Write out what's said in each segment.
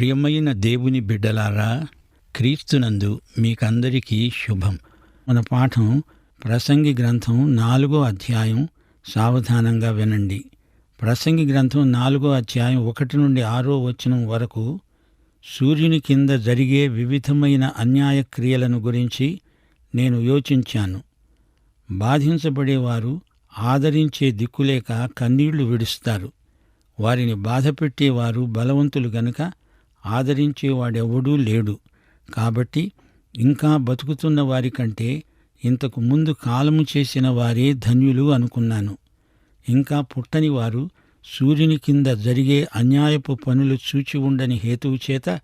ప్రియమైన దేవుని బిడ్డలారా క్రీస్తునందు మీకందరికీ శుభం. మన పాఠం ప్రసంగి గ్రంథం నాలుగో అధ్యాయం సావధానంగా వినండి. ప్రసంగి గ్రంథం నాలుగో అధ్యాయం ఒకటి నుండి ఆరో వచనం వరకు సూర్యుని కింద జరిగే వివిధమైన అన్యాయ క్రియలను గురించి నేను యోచించాను. బాధించబడేవారు ఆదరించే దిక్కులేక కన్నీళ్ళు విడుస్తారు. వారిని బాధపెట్టేవారు బలవంతులు గనుక ఆదరించేవాడెవడూ లేడు. కాబట్టి ఇంకా బతుకుతున్న వారి కంటే ఇంతకు ముందు కాలము చేసిన వారే ధన్యులు అనుకున్నాను. ఇంకా పుట్టని వారు సూర్యుని కింద జరిగే అన్యాయపు పనులు చూచి ఉండని హేతువు చేత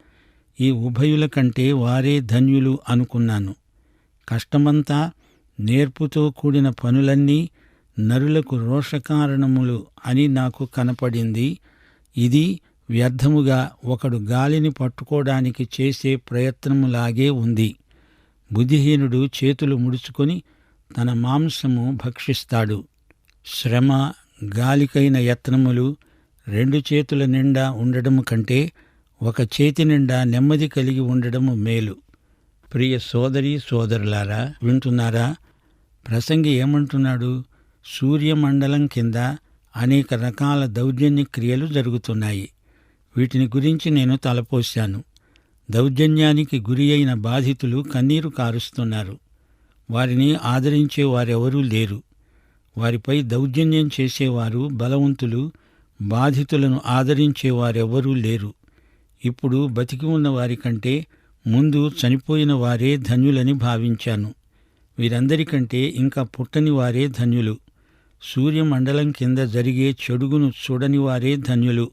ఈ ఉభయుల కంటే వారే ధన్యులు అనుకున్నాను. కష్టమంతా నేర్పుతో కూడిన పనులన్నీ నరులకు రోషకారణములు అని నాకు కనపడింది. ఇది వ్యర్థముగా ఒకడు గాలిని పట్టుకోవడానికి చేసే ప్రయత్నములాగే ఉంది. బుద్ధిహీనుడు చేతులు ముడుచుకొని తన మాంసము భక్షిస్తాడు. శ్రమ గాలికైన యత్నములు రెండు చేతుల నిండా ఉండడము కంటే ఒక చేతి నిండా నెమ్మది కలిగి ఉండడము మేలు. ప్రియ సోదరి సోదరులారా వింటున్నారా? ప్రసంగి ఏమంటున్నాడు? సూర్యమండలం కింద అనేక రకాల దౌర్జన్య క్రియలు జరుగుతున్నాయి. వీటిని గురించి నేను తలపోశాను. దౌర్జన్యానికి గురి అయిన బాధితులు కన్నీరు కారుస్తున్నారు. వారిని ఆదరించే వారెవరూ లేరు. వారిపై దౌర్జన్యం చేసేవారు బలవంతులు బాధితులను ఆదరించేవారెవరూ లేరు. ఇప్పుడు బతికి ఉన్న కంటే ముందు చనిపోయిన వారే ధన్యులని భావించాను. వీరందరికంటే ఇంకా పుట్టని వారే ధన్యులు. సూర్యమండలం కింద జరిగే చెడుగును చూడని వారే ధన్యులు.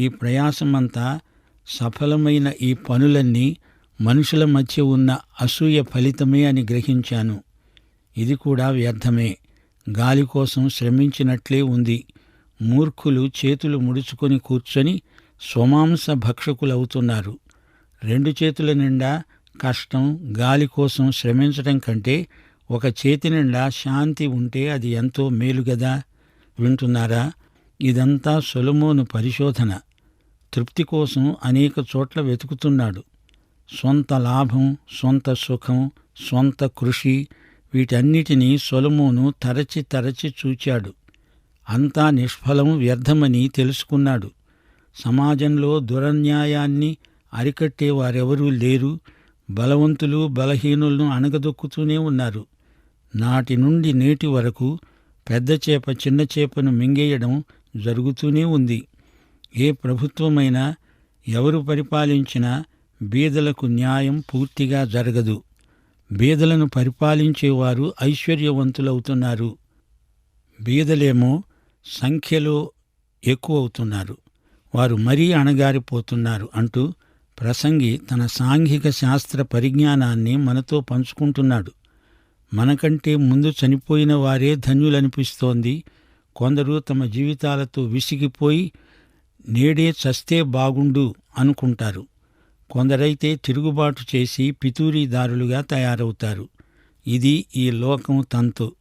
ఈ ప్రయాసమంతా సఫలమైన ఈ పనులన్నీ మనుషుల మధ్య ఉన్న అసూయ ఫలితమే అని గ్రహించాను. ఇది కూడా వ్యర్థమే. గాలి కోసం శ్రమించినట్లే ఉంది. మూర్ఖులు చేతులు ముడుచుకొని కూర్చొని స్వమాంస భక్షకులవుతున్నారు. రెండు చేతుల నిండా కష్టం గాలి కోసం శ్రమించడం కంటే ఒక చేతి నిండా శాంతి ఉంటే అది ఎంతో మేలు గదా? వింటున్నారా? ఇదంతా సొలమోను పరిశోధన. తృప్తి కోసం అనేక చోట్ల వెతుకుతున్నాడు. సొంత లాభం సొంత సుఖం సొంత కృషి వీటన్నిటినీ సొలమోను తరచి తరచి చూచాడు. అంతా నిష్ఫలం వ్యర్థమని తెలుసుకున్నాడు. సమాజంలో దురన్యాయాన్ని అరికట్టే వారెవరూ లేరు. బలవంతులు బలహీనులను అణగదొక్కుతూనే ఉన్నారు. నాటి నుండి నేటి వరకు పెద్ద చేప చిన్న చేపను మింగేయడం జరుగుతూనే ఉంది. ఏ ప్రభుత్వమైనా ఎవరు పరిపాలించినా బీదలకు న్యాయం పూర్తిగా జరగదు. బీదలను పరిపాలించేవారు ఐశ్వర్యవంతులవుతున్నారు. బీదలేమో సంఖ్యలో ఎక్కువవుతున్నారు. వారు మరీ అణగారిపోతున్నారు అంటూ ప్రసంగి తన సాంఘిక శాస్త్ర పరిజ్ఞానాన్ని మనతో పంచుకుంటున్నాడు. మనకంటే ముందు చనిపోయిన వారే ధన్యులనిపిస్తోంది. కొందరు తమ జీవితాలతో విసిగిపోయి నేడే చస్తే బాగుండు అనుకుంటారు. కొందరైతే తిరుగుబాటు చేసి పితూరీదారులుగా తయారవుతారు. ఇది ఈ లోకం తంతు.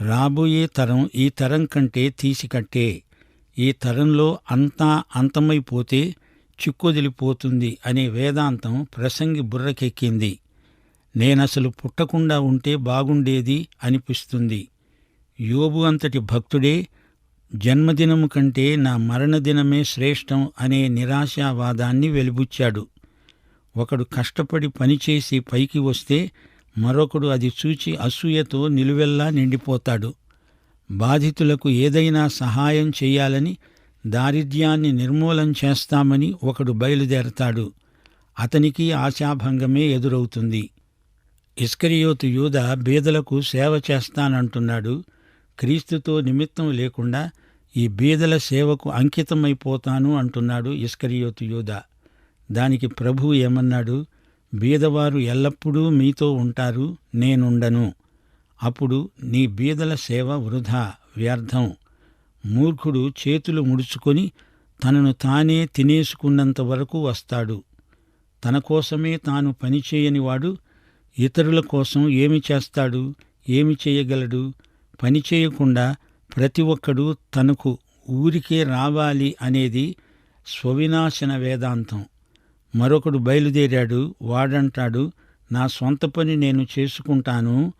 రాబోయే తరం ఈ తరం కంటే తీసికట్టే. ఈ తరంలో అంతా అంతమైపోతే చిక్కొదిలిపోతుంది అనే వేదాంతం ప్రసంగి బుర్రకెక్కింది. నేనసలు పుట్టకుండా ఉంటే బాగుండేది అనిపిస్తుంది. యోబు అంతటి భక్తుడే జన్మదినము కంటే నా మరణదినమే శ్రేష్టం అనే నిరాశావాదాన్ని వెలిబుచ్చాడు. ఒకడు కష్టపడి పనిచేసి పైకి వస్తే మరొకడు అది చూచి అసూయతో నిలువెల్లా నిండిపోతాడు. బాధితులకు ఏదైనా సహాయం చేయాలని దారిద్ర్యాన్ని నిర్మూలం చేస్తామని ఒకడు బయలుదేరతాడు. అతనికి ఆశాభంగమే ఎదురవుతుంది. ఇస్కరియోతు యూద బీదలకు సేవ చేస్తానంటున్నాడు. క్రీస్తుతో నిమిత్తం లేకుండా ఈ బీదల సేవకు అంకితమైపోతాను అంటున్నాడు ఇస్కరియోతు యూద. దానికి ప్రభు ఏమన్నాడు? బీదవారు ఎల్లప్పుడూ మీతో ఉంటారు నేనుండను. అప్పుడు నీ బీదల సేవ వృధా వ్యర్థం. మూర్ఖుడు చేతులు ముడుచుకొని తనను తానే తినేసుకున్నంత వరకు వస్తాడు. తన కోసమే తాను పనిచేయనివాడు ఇతరుల కోసం ఏమి చేస్తాడు ఏమి చేయగలడు? పని చేయకుండా ప్రతి ఒక్కడు తనకు ఊరికే రావాలి అనేది స్వవినాశన వేదాంతం. మరొకడు బయలుదేరాడు వాడంటాడు నా సొంత పని నేను చేసుకుంటాను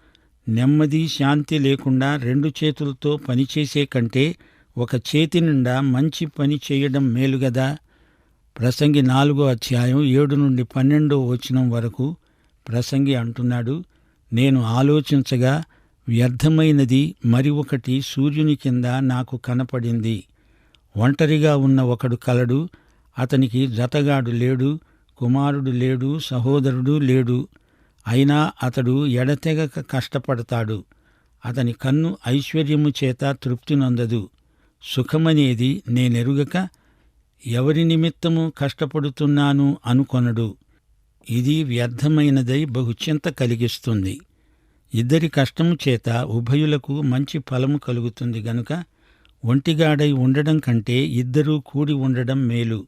నెమ్మది శాంతి లేకుండా రెండు చేతులతో పనిచేసే కంటే ఒక చేతి నిండా మంచి పని చేయడం మేలుగదా ప్రసంగి నాలుగో అధ్యాయం ఏడు నుండి పన్నెండో వచనం వరకు ప్రసంగి అంటున్నాడు నేను ఆలోచించగా వ్యర్థమైనది మరి ఒకటి సూర్యుని కింద నాకు కనపడింది. ఒంటరిగా ఉన్న ఒకడు కలడు అతనికి జతగాడు లేడు కుమారుడు లేడు సహోదరుడు లేడు. అయినా అతడు ఎడతెగక కష్టపడతాడు. అతని కన్ను ఐశ్వర్యము చేత తృప్తి నొందదు. సుఖమనేది నేనెరుగక ఎవరి నిమిత్తము కష్టపడుతున్నాను అనుకొనడు. ఇది వ్యర్థమైనదై బహుచింత కలిగిస్తుంది. ఇద్దరి కష్టము చేత ఉభయులకు మంచి ఫలము కలుగుతుంది గనుక ఒంటిగాడై ఉండడం కంటే ఇద్దరూ కూడి ఉండడం మేలు.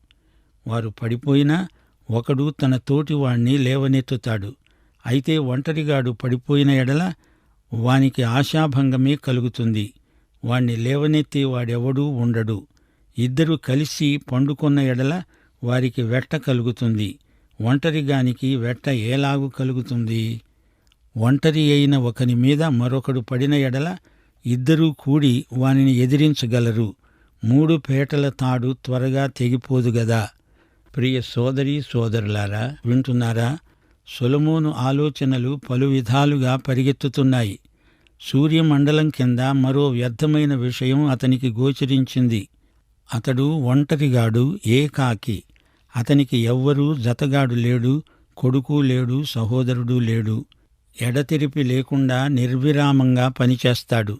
వారు పడిపోయినా ఒకడు తన తోటివాణ్ణి లేవనెత్తుతాడు. అయితే ఒంటరిగాడు పడిపోయిన ఎడల వానికి ఆశాభంగమే కలుగుతుంది. వాణ్ణి లేవనెత్తి వాడెవడూ ఉండడు. ఇద్దరు కలిసి పండుకొన్న ఎడల వారికి వెట్ట కలుగుతుంది. ఒంటరిగానికి వెట్ట ఏలాగు కలుగుతుంది? ఒంటరి అయిన ఒకని మీద మరొకడు పడిన ఎడల ఇద్దరూ కూడి వానిని ఎదిరించగలరు. మూడు పేటల తాడు త్వరగా తెగిపోదు గదా. ప్రియ సోదరి సోదరులారా వింటున్నారా? సొలమోను ఆలోచనలు పలు విధాలుగా పరిగెత్తుతున్నాయి. సూర్యమండలం కింద మరో వ్యర్థమైన విషయం అతనికి గోచరించింది. అతడు ఒంటరిగాడు ఏకాకి. అతనికి ఎవ్వరూ జతగాడు లేడు కొడుకు లేడు సహోదరుడు లేడు. ఎడతెరిపి లేకుండా నిర్విరామంగా పనిచేస్తాడు.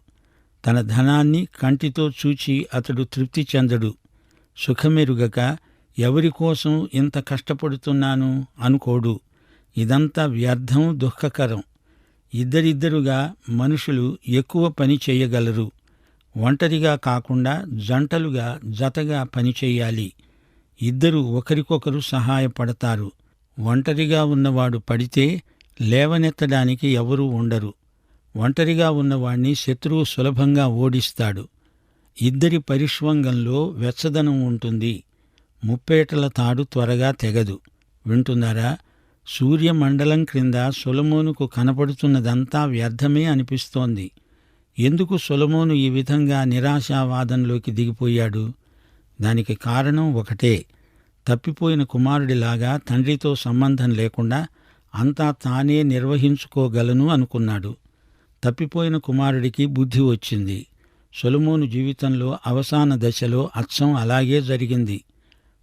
తన ధనాన్ని కంటితో చూచి అతడు తృప్తి చెందడు. సుఖమెరుగక ఎవరి కోసం ఇంత కష్టపడుతున్నాను అనుకోడు. ఇదంతా వ్యర్థం దుఃఖకరం. ఇద్దరిద్దరుగా మనుషులు ఎక్కువ పని చేయగలరు. ఒంటరిగా కాకుండా జంటలుగా జతగా పనిచేయాలి ఇద్దరు ఒకరికొకరు సహాయపడతారు. ఒంటరిగా ఉన్నవాడు పడితే లేవనెత్తడానికి ఎవరూ ఉండరు. ఒంటరిగా ఉన్నవాణ్ణి శత్రువు సులభంగా ఓడిస్తాడు. ఇద్దరి పరిష్వంగంలో వెచ్చదనం ఉంటుంది. ముప్పేటల తాడు త్వరగా తెగదు. వింటున్నారా? సూర్యమండలం క్రింద సొలమోనుకు కనపడుతున్నదంతా వ్యర్థమే అనిపిస్తోంది. ఎందుకు సొలమోను ఈ విధంగా నిరాశావాదంలోకి దిగిపోయాడు? దానికి కారణం ఒకటే. తప్పిపోయిన కుమారుడిలాగా తండ్రితో సంబంధం లేకుండా అంతా తానే నిర్వహించుకోగలను అనుకున్నాడు. తప్పిపోయిన కుమారుడికి బుద్ధి వచ్చింది. సొలమోను జీవితంలో అవసాన దశలో అచ్చం అలాగే జరిగింది.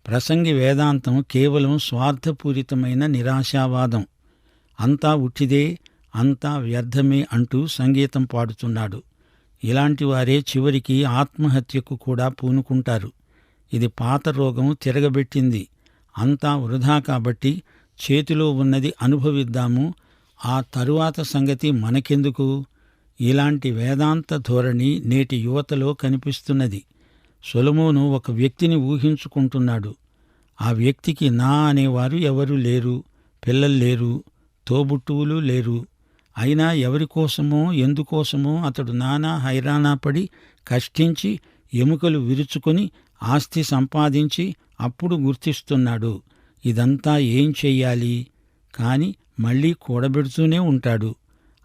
ప్రసంగి వేదాంతం కేవలం స్వార్థపూరితమైన నిరాశావాదం. అంతా ఉట్టిదే అంతా వ్యర్థమే అంటూ సంగీతం పాడుతున్నాడు. ఇలాంటి వారే చివరికి ఆత్మహత్యకు కూడా పూనుకుంటారు. ఇది పాత రోగం తిరగబెట్టింది. అంతా వృధా కాబట్టి చేతిలో ఉన్నది అనుభవిద్దాము. ఆ తరువాత సంగతి మనకెందుకు? ఇలాంటి వేదాంత ధోరణి నేటి యువతలో కనిపిస్తున్నది. సొలమోను ఒక వ్యక్తిని ఊహించుకుంటున్నాడు. ఆ వ్యక్తికి నా అనేవారు ఎవరూ లేరు. పిల్లలు లేరు. తోబుట్టువులు లేరు. అయినా ఎవరికోసమో ఎందుకోసమో అతడు నానా హైరానా పడి కష్టించి ఎముకలు విరుచుకొని ఆస్తి సంపాదించి అప్పుడు గుర్తిస్తున్నాడు. ఇదంతా ఏం చెయ్యాలి? కాని మళ్ళీ కూడబెడుతూనే ఉంటాడు.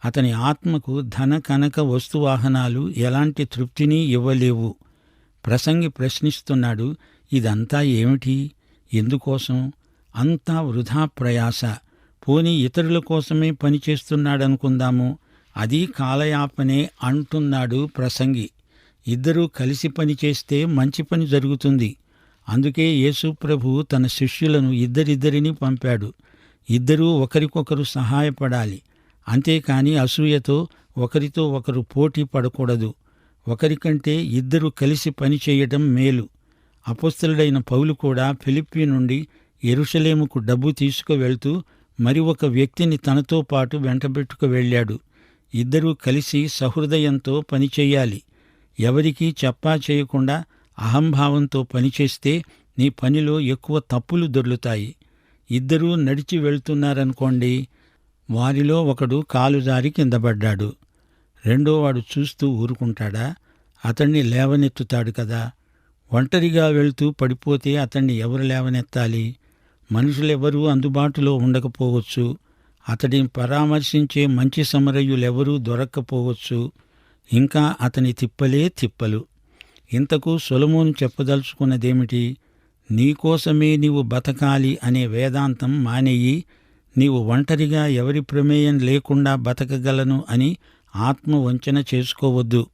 అతని ఆత్మకు ధన కనక వస్తువాహనాలు ఎలాంటి తృప్తిని ఇవ్వలేవు. ప్రసంగి ప్రశ్నిస్తున్నాడు ఇదంతా ఏమిటి? ఎందుకోసం? అంతా వృధా ప్రయాస. పోనీ ఇతరుల కోసమే పనిచేస్తున్నాడనుకుందాము అది కాలయాపనే అంటున్నాడు ప్రసంగి. ఇద్దరూ కలిసి పనిచేస్తే మంచి పని జరుగుతుంది. అందుకే యేసు ప్రభు తన శిష్యులను ఇద్దరిద్దరిని పంపాడు. ఇద్దరూ ఒకరికొకరు సహాయపడాలి. అంతేకాని అసూయతో ఒకరితో ఒకరు పోటీ పడకూడదు. ఒకరికంటే ఇద్దరు కలిసి పనిచేయటం మేలు. అపస్తులుడైన పౌలు కూడా ఫిలిప్పి నుండి ఎరుషలేముకు డబ్బు తీసుకువెళ్తూ మరి ఒక వ్యక్తిని తనతో పాటు వెంటబెట్టుకు వెళ్ళాడు. ఇద్దరూ కలిసి సహృదయంతో పనిచేయాలి ఎవరికీ చెప్పా చేయకుండా అహంభావంతో పనిచేస్తే నీ పనిలో ఎక్కువ తప్పులు దొర్లుతాయి. ఇద్దరూ నడిచి వెళ్తున్నారనుకోండి వారిలో ఒకడు కాలుదారి కిందపడ్డాడు రెండోవాడు చూస్తూ ఊరుకుంటాడా? అతణ్ణి లేవనెత్తుతాడు కదా. ఒంటరిగా వెళ్తూ పడిపోతే అతన్ని ఎవరు లేవనెత్తాలి? మనుషులెవరూ అందుబాటులో ఉండకపోవచ్చు. అతడిని పరామర్శించే మంచి సమరయులెవరూ దొరక్కపోవచ్చు. ఇంకా అతని తిప్పలే తిప్పలు. ఇంతకు సొలమోను చెప్పదలుచుకున్నదేమిటి? నీకోసమే నీవు బతకాలి అనే వేదాంతం మానేయి నీవు ఒంటరిగా ఎవరి ప్రమేయం లేకుండా బతకగలను అని ఆత్మ వంచన చేసుకోవద్దు.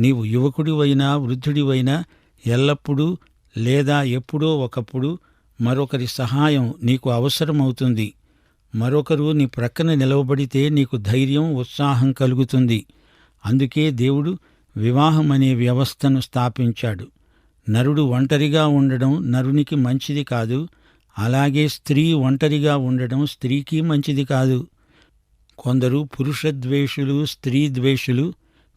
నీవు యువకుడివైనా వృద్ధుడివైనా ఎల్లప్పుడూ లేదా ఎప్పుడో ఒకప్పుడు మరొకరి సహాయం నీకు అవసరమవుతుంది. మరొకరు నీ ప్రక్కన నిలవబడితే నీకు ధైర్యం ఉత్సాహం కలుగుతుంది. అందుకే దేవుడు వివాహం అనే వ్యవస్థను స్థాపించాడు. నరుడు ఒంటరిగా ఉండడం నరునికి మంచిది కాదు. అలాగే స్త్రీ ఒంటరిగా ఉండడం స్త్రీకి మంచిది కాదు. కొందరు పురుషద్వేషులు స్త్రీ ద్వేషులు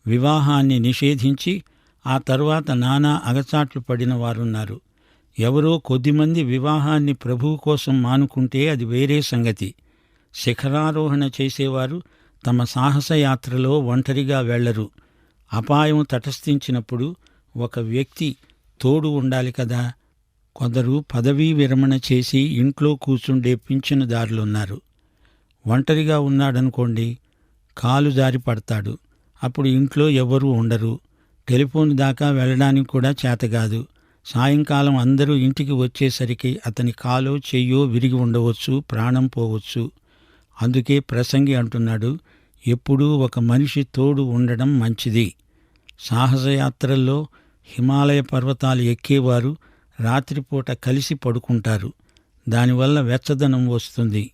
వివాహాన్ని నిషేధించి ఆ తర్వాత నానా అగచాట్లు పడిన వారున్నారు. ఎవరో కొద్దిమంది వివాహాన్ని ప్రభువు కోసం మానుకుంటే అది వేరే సంగతి. శిఖరారోహణ చేసేవారు తమ సాహసయాత్రలో ఒంటరిగా వెళ్ళరు. అపాయం తటస్థించినప్పుడు ఒక వ్యక్తి తోడు ఉండాలి కదా. కొందరు పదవీ విరమణ చేసి ఇంట్లో కూర్చుండే పింఛనుదారులున్నారు ఒంటరిగా ఉన్నాడనుకోండి కాలు జారి పడతాడు. అప్పుడు ఇంట్లో ఎవరూ ఉండరు. టెలిఫోన్ దాకా వెళ్ళడానికి కూడా చేతగాదు సాయంకాలం అందరూ ఇంటికి వచ్చేసరికి అతని కాలో చెయ్యో విరిగి ఉండవచ్చు ప్రాణం పోవచ్చు. అందుకే ప్రసంగి అంటున్నాడు ఎప్పుడూ ఒక మనిషి తోడు ఉండడం మంచిది. సాహసయాత్రల్లో హిమాలయ పర్వతాలు ఎక్కేవారు రాత్రిపూట కలిసి పడుకుంటారు. దానివల్ల వెచ్చదనం వస్తుంది.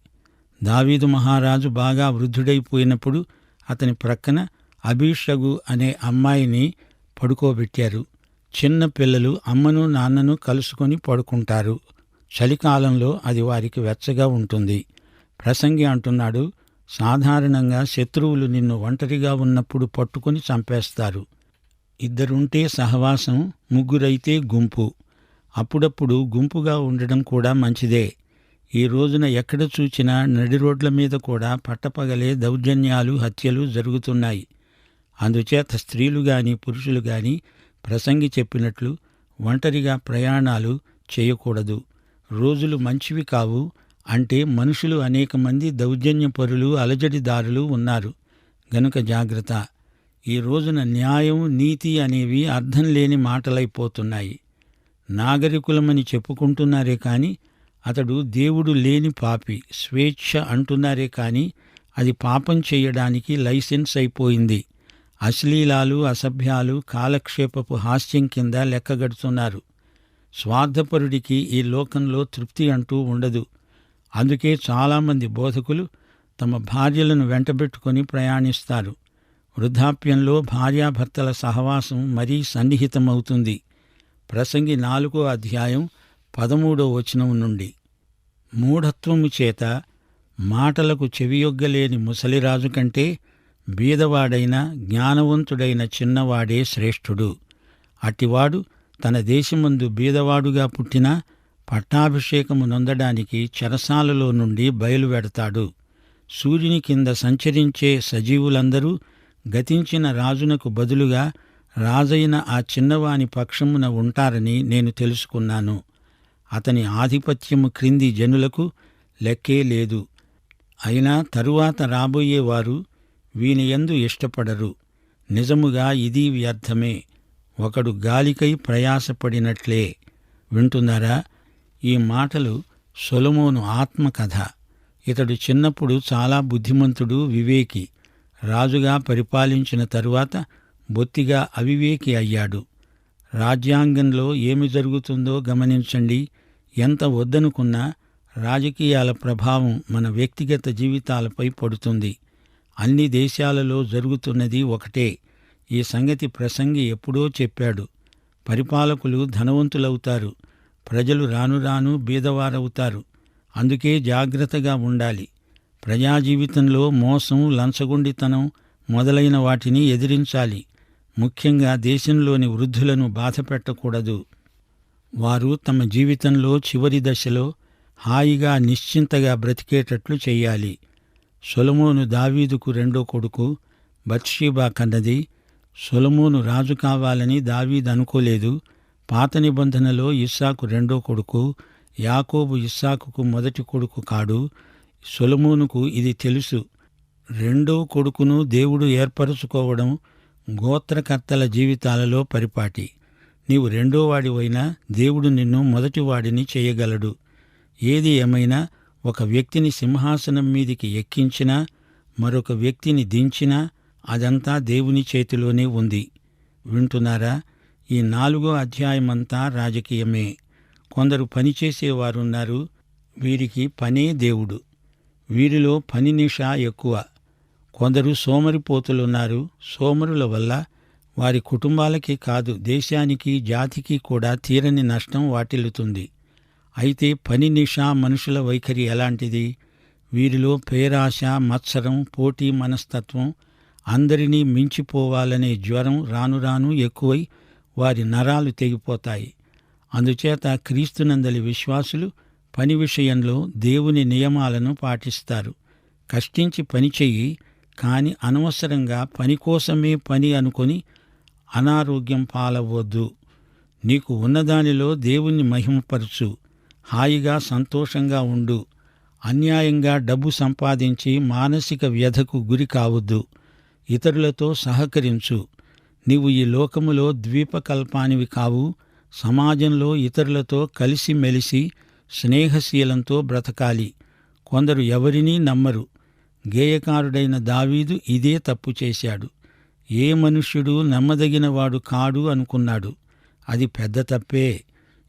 దావీదు మహారాజు బాగా వృద్ధుడైపోయినప్పుడు అతని ప్రక్కన అభిషగు అనే అమ్మాయిని పడుకోబెట్టారు. చిన్న పిల్లలు అమ్మను నాన్నను కలుసుకొని పడుకుంటారు. చలికాలంలో అది వారికి వెచ్చగా ఉంటుంది. ప్రసంగి అంటున్నాడు సాధారణంగా శత్రువులు నిన్ను ఒంటరిగా ఉన్నప్పుడు పట్టుకొని చంపేస్తారు. ఇద్దరుంటే సహవాసం ముగ్గురైతే గుంపు. అప్పుడప్పుడు గుంపుగా ఉండడం కూడా మంచిదే. ఈ రోజున ఎక్కడ చూచినా నడి రోడ్ల మీద కూడా పట్టపగలే దౌర్జన్యాలు హత్యలు జరుగుతున్నాయి. అందుచేత స్త్రీలు కానీ పురుషులు కానీ ప్రసంగి చెప్పినట్లు ఒంటరిగా ప్రయాణాలు చేయకూడదు. రోజులు మంచివి కావు అంటే మనుషులు అనేక మంది దౌర్జన్యపరులు అలజడిదారులు ఉన్నారు. గనుక జాగ్రత్త. ఈ రోజున న్యాయం నీతి అనేవి అర్థం లేని మాటలైపోతున్నాయి నాగరికులమని చెప్పుకుంటున్నారే కాని అతడు దేవుడు లేని పాపి స్వేచ్ఛ అంటున్నారే కాని అది పాపం చేయడానికి లైసెన్స్ అయిపోయింది. అశ్లీలాలు అసభ్యాలు కాలక్షేపపు హాస్యం కింద లెక్కగడుతున్నారు స్వార్థపరుడికి ఈ లోకంలో తృప్తి అంటూ ఉండదు. అందుకే చాలామంది బోధకులు తమ భార్యలను వెంటబెట్టుకొని ప్రయాణిస్తారు. వృద్ధాప్యంలో భార్యాభర్తల సహవాసం మరీ సన్నిహితమవుతుంది. ప్రసంగి నాలుగో అధ్యాయం పదమూడో వచనం నుండి మూఢత్వము చేత మాటలకు చెవియొగ్గలేని ముసలిరాజు కంటే బీదవాడైన జ్ఞానవంతుడైన చిన్నవాడే శ్రేష్ఠుడు. అట్టివాడు తన దేశమందు బీదవాడుగా పుట్టినా పట్టాభిషేకము నొందడానికి చెరసాలలో నుండి బయలువెడతాడు. సూర్యుని కింద సంచరించే సజీవులందరూ గతించిన రాజునకు బదులుగా రాజైన ఆ చిన్నవాని పక్షమున ఉంటారని నేను తెలుసుకున్నాను. అతని ఆధిపత్యము క్రింది జనులకు లెక్కే లేదు. అయినా తరువాత రాబోయేవారు వీనియందు ఇష్టపడరు. నిజముగా ఇది వ్యర్థమే. ఒకడు గాలికై ప్రయాసపడినట్లే. వింటున్నారా? ఈ మాటలు సొలమోను ఆత్మకథ. ఇతడు చిన్నప్పుడు చాలా బుద్ధిమంతుడు వివేకి. రాజుగా పరిపాలించిన తరువాత బొత్తిగా అవివేకి అయ్యాడు. రాజ్యాంగంలో ఏమి జరుగుతుందో గమనించండి. ఎంత వద్దనుకున్నా రాజకీయాల ప్రభావం మన వ్యక్తిగత జీవితాలపై పడుతుంది. అన్ని దేశాలలో జరుగుతున్నది ఒకటే. ఈ సంగతి ప్రసంగి ఎప్పుడో చెప్పాడు. పరిపాలకులు ధనవంతులవుతారు. ప్రజలు రాను రాను బీదవారవుతారు. అందుకే జాగ్రత్తగా ఉండాలి. ప్రజాజీవితంలో మోసం లంచగొండితనం మొదలైన వాటిని ఎదిరించాలి. ముఖ్యంగా దేశంలోని వృద్ధులను బాధపెట్టకూడదు వారు తమ జీవితంలో చివరి దశలో హాయిగా నిశ్చింతగా బ్రతికేటట్లు చెయ్యాలి సొలమోను దావీదుకు రెండో కొడుకు బత్షీబా కన్నది సొలమోను రాజు కావాలని దావీదు అనుకోలేదు. పాత నిబంధనలో ఇస్సాకు రెండో కొడుకు యాకోబు ఇస్సాకుకు మొదటి కొడుకు కాడు సొలమోనుకు ఇది తెలుసు. రెండో కొడుకును దేవుడు ఏర్పరచుకోవడం గోత్రకర్తల జీవితాలలో పరిపాటి. నీవు రెండో వాడివైనా దేవుడు నిన్ను మొదటివాడిని చేయగలడు. ఏది ఏమైనా ఒక వ్యక్తిని సింహాసనం మీదికి ఎక్కించినా మరొక వ్యక్తిని దించినా అదంతా దేవుని చేతిలోనే ఉంది. వింటున్నారా? ఈ నాలుగో అధ్యాయమంతా రాజకీయమే. కొందరు పనిచేసేవారున్నారు వీరికి పనే దేవుడు. వీరిలో పని నిషా ఎక్కువ. కొందరు సోమరిపోతులున్నారు సోమరుల వల్ల వారి కుటుంబాలకి కాదు దేశానికి జాతికి కూడా తీరని నష్టం వాటిల్లుతుంది. అయితే పని నిషా మనుషుల వైఖరి ఎలాంటిది? వీరిలో పేరాశ మత్సరం పోటీ మనస్తత్వం అందరినీ మించిపోవాలనే జ్వరం రాను రాను ఎక్కువై వారి నరాలు తెగిపోతాయి. అందుచేత క్రీస్తునందలి విశ్వాసులు పని విషయంలో దేవుని నియమాలను పాటిస్తారు. కష్టించి పని చెయ్యి కాని అనవసరంగా పని కోసమే పని అనుకొని అనారోగ్యం పాలవద్దు నీకు ఉన్నదానిలో దేవుణ్ణి మహిమపరచు. హాయిగా సంతోషంగా ఉండు. అన్యాయంగా డబ్బు సంపాదించి మానసిక వ్యధకు గురి కావద్దు. ఇతరులతో సహకరించు. నీవు ఈ లోకములో ద్వీపకల్పానివి కావు. సమాజంలో ఇతరులతో కలిసిమెలిసి స్నేహశీలంతో బ్రతకాలి. కొందరు ఎవరినీ నమ్మరు. గేయకారుడైన దావీదు ఇదే తప్పు చేశాడు. ఏ మనుష్యుడు నమ్మదగినవాడు కాడు అనుకున్నాడు. అది పెద్ద తప్పే.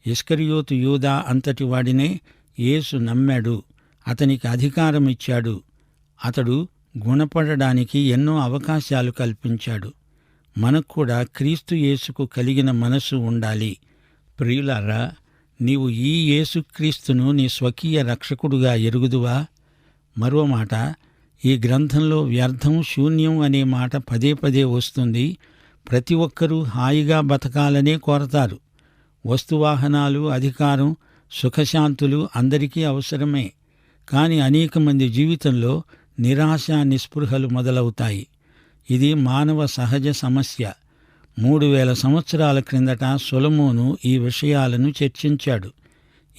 ఇస్కరియోతు యూదా అంతటి వాడినే యేసు నమ్మాడు. అతనికి అధికారం ఇచ్చాడు. అతడు గుణపడడానికి ఎన్నో అవకాశాలు కల్పించాడు. మనకు కూడా క్రీస్తు యేసుకు కలిగిన మనసు ఉండాలి. ప్రియులారా నీవు ఈ యేసుక్రీస్తును నీ స్వకీయ రక్షకుడుగా ఎరుగుదువా? మరో మాట ఈ గ్రంథంలో వ్యర్థం శూన్యం అనే మాట పదే పదే వస్తుంది. ప్రతి ఒక్కరూ హాయిగా బతకాలనే కోరతారు. వస్తువాహనాలు అధికారం సుఖశాంతులు అందరికీ అవసరమే. కానీ అనేక మంది జీవితంలో నిరాశ నిస్పృహలు మొదలవుతాయి. ఇది మానవ సహజ సమస్య. మూడు వేల సంవత్సరాల క్రిందట సొలమోను ఈ విషయాలను చర్చించాడు.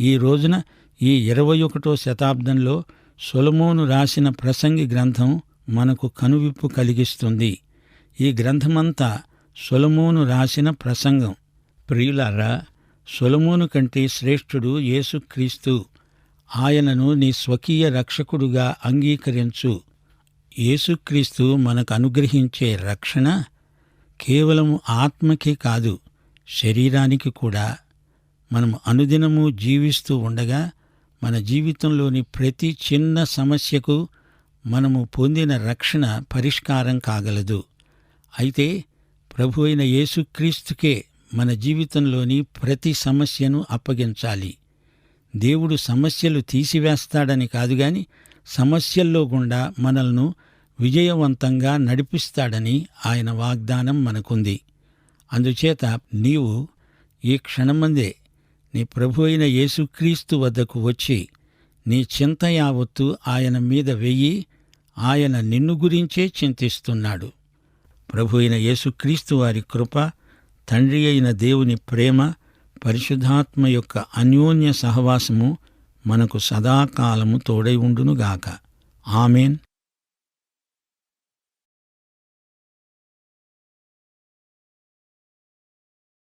ఈ రోజున ఈ ఇరవై ఒకటో శతాబ్దంలో సొలమోను రాసిన ప్రసంగి గ్రంథం మనకు కనువిప్పు కలిగిస్తుంది. ఈ గ్రంథమంతా సొలమోను రాసిన ప్రసంగం. ప్రియులారా సొలమోను కంటే శ్రేష్ఠుడు యేసుక్రీస్తు. ఆయనను నీ స్వకీయ రక్షకుడుగా అంగీకరించు. యేసుక్రీస్తు మనకు అనుగ్రహించే రక్షణ కేవలం ఆత్మకే కాదు శరీరానికి కూడా. మనం అనుదినము జీవిస్తూ ఉండగా మన జీవితంలోని ప్రతి చిన్న సమస్యకు మనము పొందిన రక్షణ పరిష్కారం కాగలదు. అయితే ప్రభు అయిన యేసుక్రీస్తుకే మన జీవితంలోని ప్రతి సమస్యను అప్పగించాలి. దేవుడు సమస్యలు తీసివేస్తాడని కాదు గాని సమస్యల్లో గుండా మనల్ని విజయవంతంగా నడిపిస్తాడని ఆయన వాగ్దానం మనకుంది. అందుచేత నీవు ఈ క్షణమందే నీ ప్రభు అయిన యేసుక్రీస్తు వద్దకు వచ్చి నీ చింత యావత్తు ఆయన మీద వెయ్యి ఆయన నిన్ను గురించే చింతిస్తున్నాడు. ప్రభు అయిన యేసుక్రీస్తు వారి కృప తండ్రి అయిన దేవుని ప్రేమ పరిశుద్ధాత్మ యొక్క అన్యోన్య సహవాసము మనకు సదాకాలము తోడై ఉండునుగాక. ఆమెన్.